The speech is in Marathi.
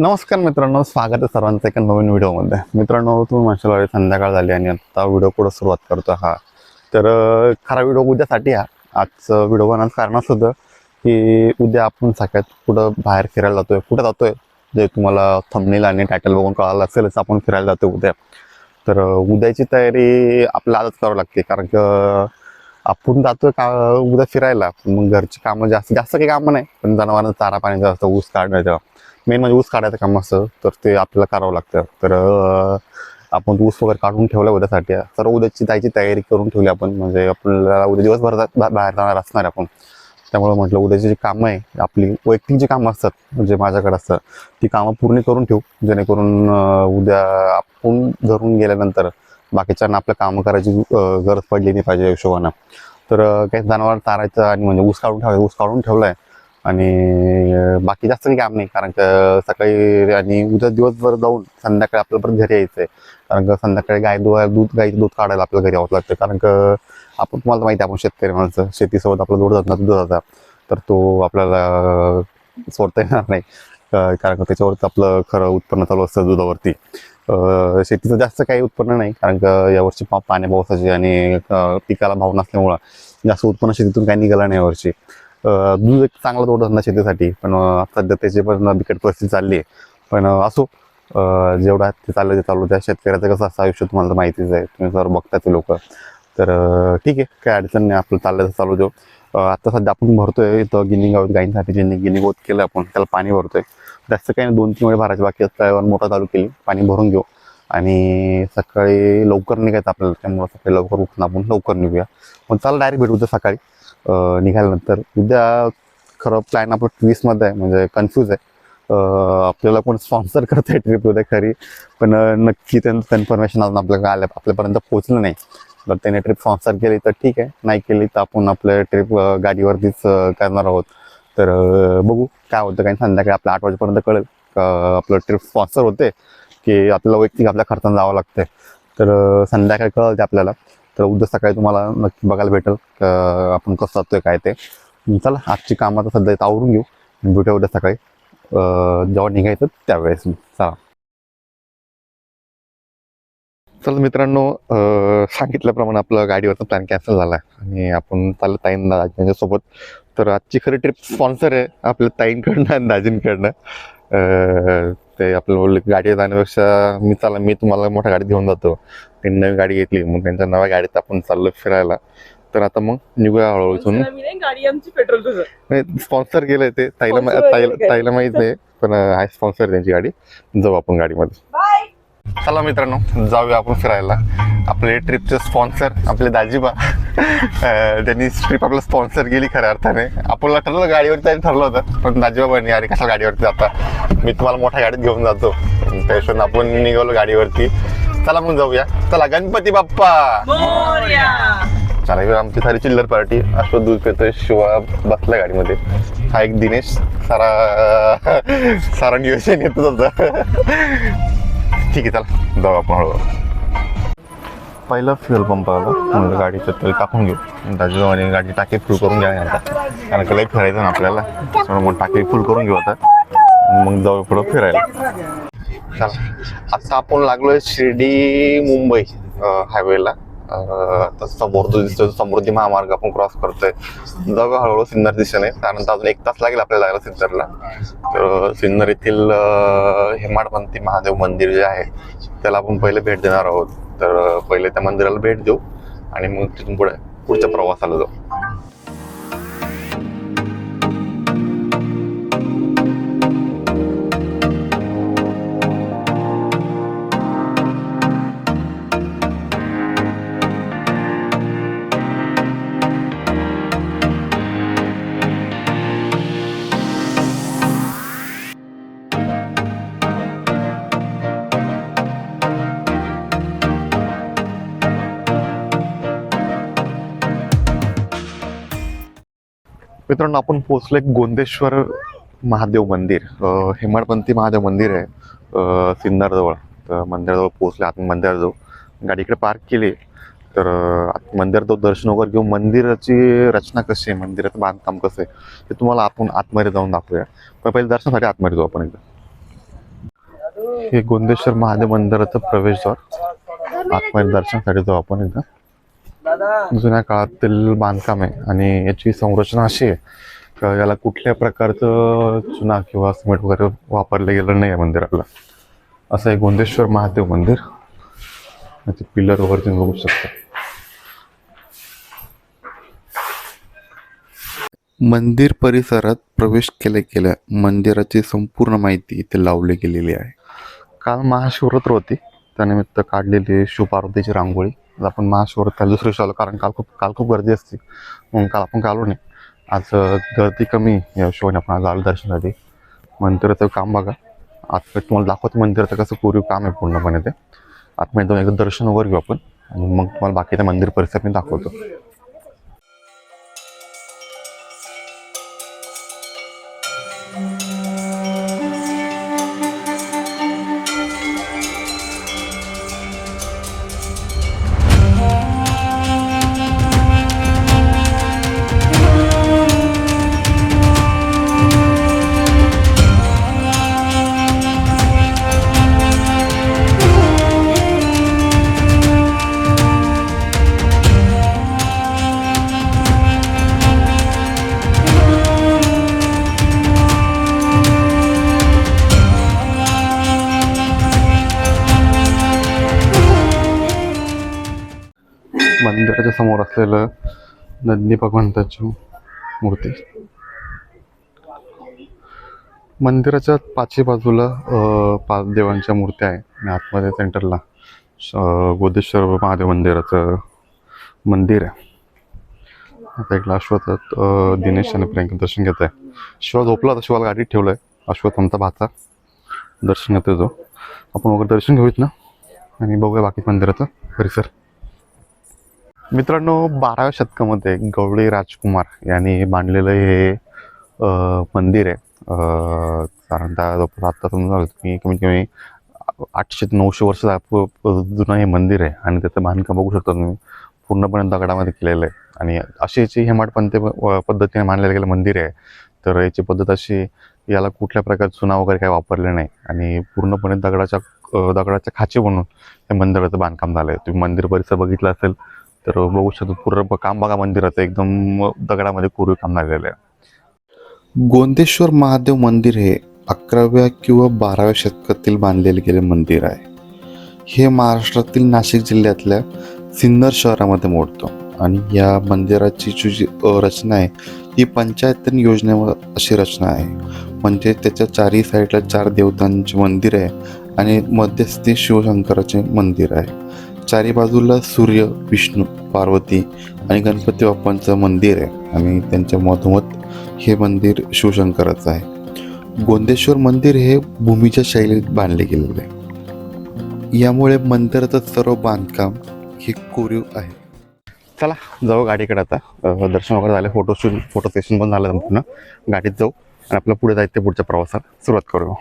नमस्कार मित्रांनो स्वागत आहे सर्वांचं एका नवीन व्हिडिओमध्ये. मित्रांनो तुम्ही म्हणशाल संध्याकाळ झाली आणि आता व्हिडिओ कुठं सुरुवात करतो हा. तर खरा व्हिडिओ उद्यासाठी हा. आजचं व्हिडिओ बनवण्याचं कारण असं होतं की उद्या आपण सगळ्यात कुठं बाहेर फिरायला जातोय. कुठं जातोय? जे तुम्हाला थंबनेल आणि टायटल बघून कळालं असेलच आपण फिरायला जातोय उद्या. तर उद्याची तयारी आपल्याला आजच करावी लागते. कारण की आपण जातोय का उद्या फिरायला. मग घरची कामं जास्त जास्त काही कामं नाही. पण जनावरांना चारा पाण्याचं असतं ऊस काढण्याचं मेन म्हणजे ऊस काढायचं काम असतं तर ते आपल्याला करावं लागतं. तर आपण ऊस वगैरे काढून ठेवला उद्यासाठी. तर उद्याची जायची तयारी करून ठेवली आपण. म्हणजे आपल्याला उद्या दिवसभर जा- बाहेर जाणार असणार आपण. त्यामुळे म्हटलं उद्याची जी कामं आहे आपली वैयक्तिक जी कामं असतात म्हणजे माझ्याकडे असतात ती कामं पूर्ण करून ठेवू. जेणेकरून उद्या आपण घरून गेल्यानंतर बाकीच्यांना आपलं कामं करायची गरज पडली नाही पाहिजे हिशोबानं. तर काही जनावर तारायचं आणि म्हणजे ऊस काढून ठेवायचं ऊस काढून ठेवलाय आणि बाकी जास्त काही काम नाही. कारण का सकाळी आणि उद्या दिवसभर जाऊन संध्याकाळी आपल्याला परत घरी यायचं आहे कारण का संध्याकाळी गाय दूध दूध गाईचं दूध काढायला आपल्या घरी यावं लागतं. कारण का आपण तुम्हाला माहिती आहे आपण शेतकरी माणसं. शेतीसोबत आपला जोड जात दुधाचा. तर तो आपल्याला सोडता येणार नाही. कारण का त्याच्यावरच आपलं खरं उत्पन्न चालू असतं दुधावरती. शेतीचं जास्त काही उत्पन्न नाही. कारण का यावर्षी पा पाण्या पावसाचे आणि पिकाला भाव नसल्यामुळं जास्त उत्पन्न शेतीतून काही निघालं नाही यावर्षी. दूध एक चांगला जोडधंदा शेतीसाठी. पण सध्या त्याची पण बिकट परिस्थिती चालली आहे. पण असो जेवढा ते चाललं ते चालू त्या शेतकऱ्याचं कसं असं आयुष्य तुम्हाला तर माहितीच आहे. तुम्ही सर बघता ते लोक. तर ठीक आहे. काय अडचण नाही. आपलं चाललं तर चालू देऊ. आता सध्या आपण भरतोय इथं गिनी गावात गाईंसाठी ज्यांनी गिनी गोत केलं आपण. त्याला पाणी भरतोय. जास्त काही नाही. दोन तीन वेळे भरायचे बाकी असल्यावर मोठा चालू केली. पाणी भरून घेऊ. आणि सकाळी लवकर निघायचं आपल्याला. त्यामुळं सकाळी लवकर उठून आपण लवकर निघूया. मग चाल डायरेक्ट भेटू उद्या सकाळी. निघाल्यानंतर. उद्या खरं प्लॅन आपलं ट्विस्टमध्ये आहे म्हणजे कन्फ्यूज आहे. आपल्याला कोण स्पॉन्सर करतंय ट्रिप उद्या खरी पण नक्की त्यांचं कन्फर्मेशन अजून आपल्याला आलं आपल्यापर्यंत पोहोचलं नाही. जर त्याने ट्रिप स्पॉन्सर केली तर ठीक आहे. नाही केली तर आपण आपल्या ट्रिप गाडीवरतीच करणार आहोत. तर बघू काय होतं. काही संध्याकाळी आपल्या आठ वाजेपर्यंत कळेल आपलं ट्रिप स्पॉन्सर होते की आपल्याला वैयक्तिक आपल्या खर्चानं जावं लागतंय. तर संध्याकाळी कळते आपल्याला. तर उद्या सकाळी तुम्हाला नक्की बघायला भेटेल आपण कसं जातोय काय ते. चला आजची कामं आता सध्या आवरून घेऊ भेटूया उद्या सकाळी. जेव्हा निघायचं त्यावेळेस चला. चल मित्रांनो सांगितल्याप्रमाणे आपलं गाडीवरचा प्लॅन कॅन्सल झाला आणि आपण चाललं ताईन दाजींच्यासोबत तर आजची खरी ट्रिप स्पॉन्सर आहे आपल्या ताईंकडनं आणि दाजींकडनं. ते आपलं गाडी जाण्यापेक्षा मी चाला मी तुम्हाला मोठ्या गाडीत घेऊन जातो. त्यांनी नवी गाडी घेतली मग त्यांच्या नव्या गाडीत आपण चाललो फिरायला. तर आता मग निघूया हळूहळू इथून. मी नाही गाडी आमची पेट्रोल तुझं स्पॉन्सर केलंय ते. ताईला ताईला माहीत आहे पण आहे स्पॉन्सर त्यांची गाडी. जाऊ आपण गाडीमध्ये. चला मित्रांनो जाऊया आपण फिरायला. आपले ट्रिपचे स्पॉन्सर आपले दाजीबा. त्यांनी ट्रिप आपलं स्पॉन्सर केली खऱ्या अर्थाने. आपल्याला ठरलं गाडीवरती जायचं ठरलं होतं पण दाजीबाबांनी अरे कशा गाडीवरती जाता? मी तुम्हाला मोठ्या गाडीत घेऊन जातो. त्या हिशोबाने आपण निघालो गाडीवरती. चला मग जाऊया. चला गणपती बाप्पा! चला आमची सारी चिल्लर पार्टी. असं दूध पितोय शिवा बसला गाडीमध्ये. हा एक दिनेश सारा सारा नियोजन येतच होतं ठीक आहे चला. जाऊ आपण हळूहळू. पहिला फ्युअल पंप आला म्हणलं गाडीचं तेल टाकून घेऊ. दाजीबाबाने गाडी टाकी फुल करून घ्या आता. कारण का लई फिरायचं ना आपल्याला. त्यामुळे मग टाकी फुल करून घेऊ आता. मग जाऊ पुढं फिरायला. चला. आता आपण लागलोय शिर्डी मुंबई हायवेला आता समोर जो दिसतोय समृद्धी महामार्ग आपण क्रॉस करतोय. जाऊ हळूहळू सिन्नर दिशेने त्यानंतर अजून एक तास लागेल आपल्याला जायला सिन्नरला. तर सिन्नर येथील हेमाडपंथी महादेव मंदिर जे आहे त्याला आपण पहिले भेट देणार आहोत. तर पहिले त्या मंदिराला भेट देऊ आणि मग तिथून पुढे पुढच्या प्रवासाला जाऊ. मित्रांनो आपण पोचलो एक गोंदेश्वर महादेव मंदिर. हेमाडपंथी महादेव मंदिर आहे सिन्नरजवळ. तर मंदिराजवळ पोचले आत मंदिराजवळ. गाडी इकडे पार्क केली तर आत मंदिरात दर्शन वगैरे घेऊन मंदिराची रचना कशी आहे? मंदिराचं बांधकाम कसं आहे? ते तुम्हाला आपण आतमध्ये जाऊन दाखवूया. पण पहिले दर्शनासाठी आतमध्ये जाऊ आपण एकदा. हे गोंदेश्वर महादेव मंदिराचं प्रवेशद्वार. आतमध्ये दर्शनासाठी जाऊ आपण एकदा. जुन्या काळातील बांधकाम आहे आणि याची संरचना अशी आहे का याला कुठल्या प्रकारचं चुना किंवा सिमेंट वगैरे वापरलं गेलं नाही आहे मंदिराला? असं आहे गोंदेश्वर महादेव मंदिर. याचे पिलर वगैरे तुम्ही बघू शकता. मंदिर परिसरात प्रवेश केल्या केल्या मंदिराची संपूर्ण माहिती इथे लावली गेलेली आहे. काल महाशिवरात्र होती. त्यानिमित्त काढलेली शिवपार्वतीची रांगोळी. आज आपण महाशिवरात्र दुसऱ्या दिवशी आलो कारण काल खूप काल खूप गर्दी असते. म्हणून काल आपण कालो नाही आज गर्दी कमी या शिवाने आपण आज आलो दर्शनासाठी. मंदिराचं काम बघा. आता तुम्हाला दाखवतो मंदिराचं कसं कोरीव काम आहे पूर्णपणे ते. आतमध्ये जाऊन एकदा दर्शन वगैरे घेऊ आपण. आणि मग तुम्हाला बाकीच्या मंदिर परिसर मी दाखवतो. मंदिराच्या समोर असलेलं नंदी भगवंताची मूर्ती. मंदिराच्या पाचही बाजूला पाच देवांच्या मूर्त्या आहे. आणि आतमध्ये सेंटरला श- गोदेश्वर महादेव मंदिराचं मंदिर आहे. आता इकडला अश्वथ दिनेश आणि प्रियंका दर्शन घेत आहे. शिवा झोपला होता शिवाला गाडीत ठेवलं आहे अश्वथ आमचा भाचा दर्शन घेतोय जो आपण वगैरे दर्शन घेऊयात ना? आणि बघूया बाकी मंदिराचं परिसर. मित्रांनो बाराव्या शतकामध्ये गवळी राजकुमार यांनी बांधलेलं हे मंदिर आहे. साधारणतः जवळपास आता समजा तुम्ही कमीत कमी आठशे ते नऊशे वर्ष जुनं हे मंदिर आहे आणि त्याचं बांधकाम बघू शकता तुम्ही. पूर्णपणे दगडामध्ये केलेलं आहे. आणि अशी याची पद्धतीने मानलेलं गेलं मंदिर आहे. तर याची पद्धत अशी याला कुठल्या प्रकारचं चुना वगैरे काही वापरले नाही. आणि पूर्णपणे दगडाच्या दगडाच्या खाचे बनून हे मंदिराचं बांधकाम झालं आहे तुम्ही मंदिर परिसर बघितलं असेल तर बघू शकतो पूर्ण काम बघा मंदिराचं एकदम दगडामध्ये पूर्वी काम झालेलं आहे. गोंदेश्वर महादेव मंदिर हे अकराव्या किंवा बाराव्या शतकातील बांधलेले गेले मंदिर आहे. हे महाराष्ट्रातील नाशिक जिल्ह्यातल्या सिन्नर शहरामध्ये मोडतं. आणि या मंदिराची जी जी रचना आहे ही पंचायतन योजनेवर अशी रचना आहे. म्हणजे त्याच्या चारही साईडला चार देवतांचे मंदिर आहे आणि मध्यस्थी शिवशंकराचे मंदिर आहे. चारी बाजूला सूर्य विष्णू पार्वती आणि गणपती बाप्पांचं मंदिर आहे. आणि त्यांच्या मधोमध हे मंदिर शिवशंकराचं आहे. गोंदेश्वर मंदिर हे भूमीच्या शैलीत बांधले गेलेले आहे. यामुळे मंदिराचं सर्व बांधकाम हे कोरीव आहे. चला जाऊ गाडीकडे आता. दर्शन वगैरे झाले. फोटो शूट फोटो सेशन पण झालं संपूर्ण गाडीत जाऊ आणि आपलं पुढे जायचं पुढच्या प्रवासात. सुरुवात करू